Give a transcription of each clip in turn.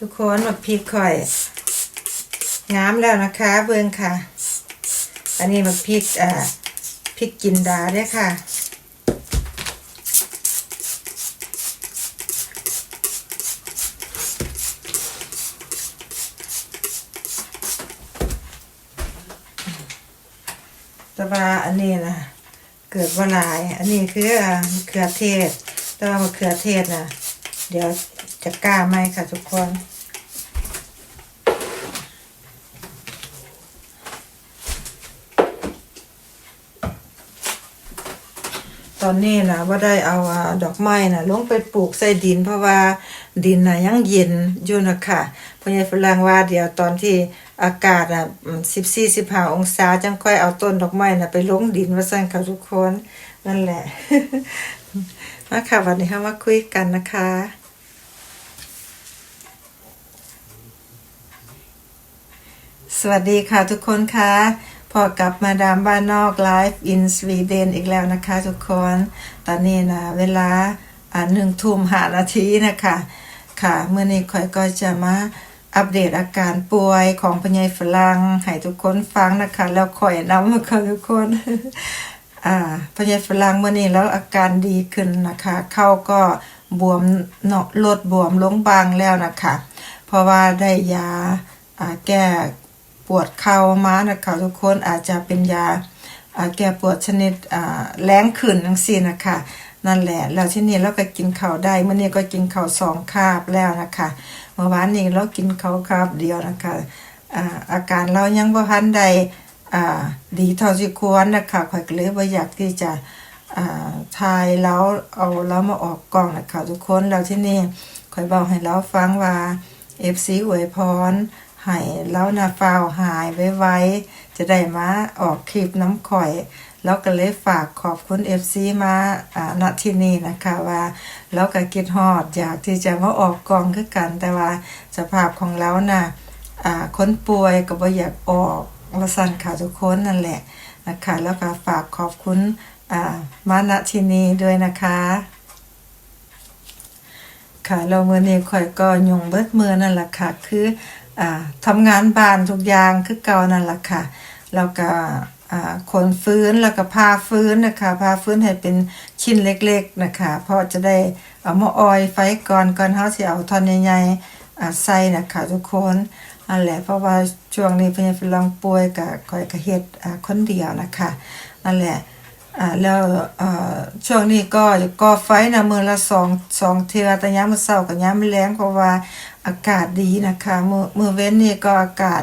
ทุกคนมาพริกข่อยงามแล้วนะคะ เบิ่งค่ะ อันนี้มาพริกอ่าพริกจินดาเด้อค่ะต่ว่าอันนี้นะเกิดว่าลาย อันนี้คืออ่ามะเขือเทศต่ว่ามะเขือเทศนะเดี๋ยว จะกล้าไหมค่ะทุกคน ตอนนี้นะว่าได้เอาดอกไม้นะลงไปปลูกใส่ดิน เพราะว่าดินนะยังเย็นอยู่นะคะพราะงั้นฝรั่งว่าเดี๋ยวตอนที่อากาศอะสิบสี่สิบห้าองศาจังค่อยเอาต้นดอกไม้นะไปลงดินว่าสั่นค่ะทุกคน นั่นแหละมาค่ะวันนี้ค่ะมาคุยกันนะคะ วัสดีค่ะทุกคนคะพอกลับมาดามบ้านนอกไลฟ์อินสวีเดนอีกแล้วนะคะทุกคน ตอนนี้นะเวลาหนึ่งทุ่มหานาทีนะคะค่ะเมื่อนี้ข่อยก็จะมาอัปเดตอาการป่วยของพญายฝรั่งให้ทุกคนฟังนะคะ แล้วข่อยนำค่ะทุกคนอ่าพญายฝรั่งเมื่อนี้แล้วอาการดีขึ้นนะคะ เข้าก็บวมเนาะลดบวมลงบางแล้วนะคะ เพราะว่าได้ยาแก้ ปวดเข่ามานะคะทุกคนอาจจะเป็นยาแก้ปวดชนิดแรงขึ้นจังซี่นะคะนั่นแหละแล้วที่นี่เราก็กินข้าวได้เมื่อนี้ก็กินข้าวสองคาบแล้วนะคะเมื่อวานนี้เรากินข้าวคาบเดียวนะคะอาอาการเรายังบ่ทันได้อ่าดีเท่าที่ควรนะคะข่อยก็เลยบ่อยากที่จะทายแล้วเอาแล้วมาออกกล้องนะคะทุกคนแล้วที่นี่ข่อยบอกให้เราฟังว่า FC อวยพร ให้แล้วนาฟาวหายไวๆจะได้มาออกคลิปน้ำข่อย แล้วก็เลยฝากขอบคุณ FC มาอ่าณที่นี่นะคะว่า แล้วก็คิดฮอดอยากที่จะมาออกกองคือกัน แต่ว่าสภาพของเราน่ะอ่าคนป่วยก็บ่อยากออกว่าสั่นค่ะทุกคนนั่นแหละนะคะแล้วก็ฝากขอบคุณอ่ามาณที่นี้ด้วยนะคะค่ะเราเมื่อนี้ข่อยก็ยงเบิดมือนั่นแหละค่ะ คือ ทำงานบ้านทุกอย่างคือเก่านั่นแหละค่ะ แล้วก็อ่าขนฟื้นแล้วก็พาฟื้นนะคะพาฟื้นให้เป็นชิ้นเล็กๆนะคะเพราะจะได้เอามาออยไฟก่อนก่อนเฮาสิเอาทอนใหญ่ๆใส่นะคะทุกคนนั่นแหละเพราะว่าช่วงนี้พิ่นฝรั่งป่วยก็ข่อยก็เฮ็ดคนเดียวนะคะนั่นแหละ อ่าแล้วอ่อช่วงนี้ก็ก่อไฟนะมือละสองสองเทือแต่ยามมื้อเช้ากับยามมื้อแลงเพราะว่าอากาศดีนะคะมือมือเว้นนี่ก็อากาศ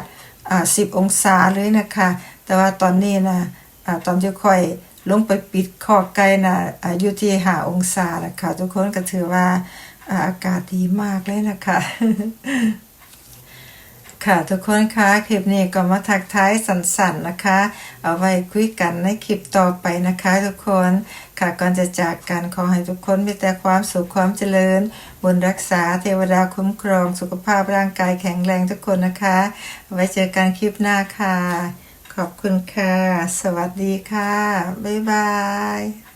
อ่า10องศาเลยนะคะ แต่ว่าตอนนี้นะอ่าตอนที่ค่อยลงไปปิดคอไก่นะอ่าอยู่ที่5องศานะค่ะทุกคนก็ถือว่าอากาศดีมากเลยนะคะ ค่ะทุกคนคะคลิปนี้ก็มาทักท้ายสันๆนะคะ เอาไว้คุยกันในคลิปต่อไปนะคะ ทุกคนค่ะก่อนจะจากกันขอให้ทุกคนมีแต่ความสุขความเจริญบุญรักษาเทวดาคุ้มครอง สุขภาพร่างกายแข็งแรงทุกคนนะคะ ไว้เจอกันคลิปหน้าค่ะ ขอบคุณค่ะ สวัสดีค่ะ บ๊ายบาย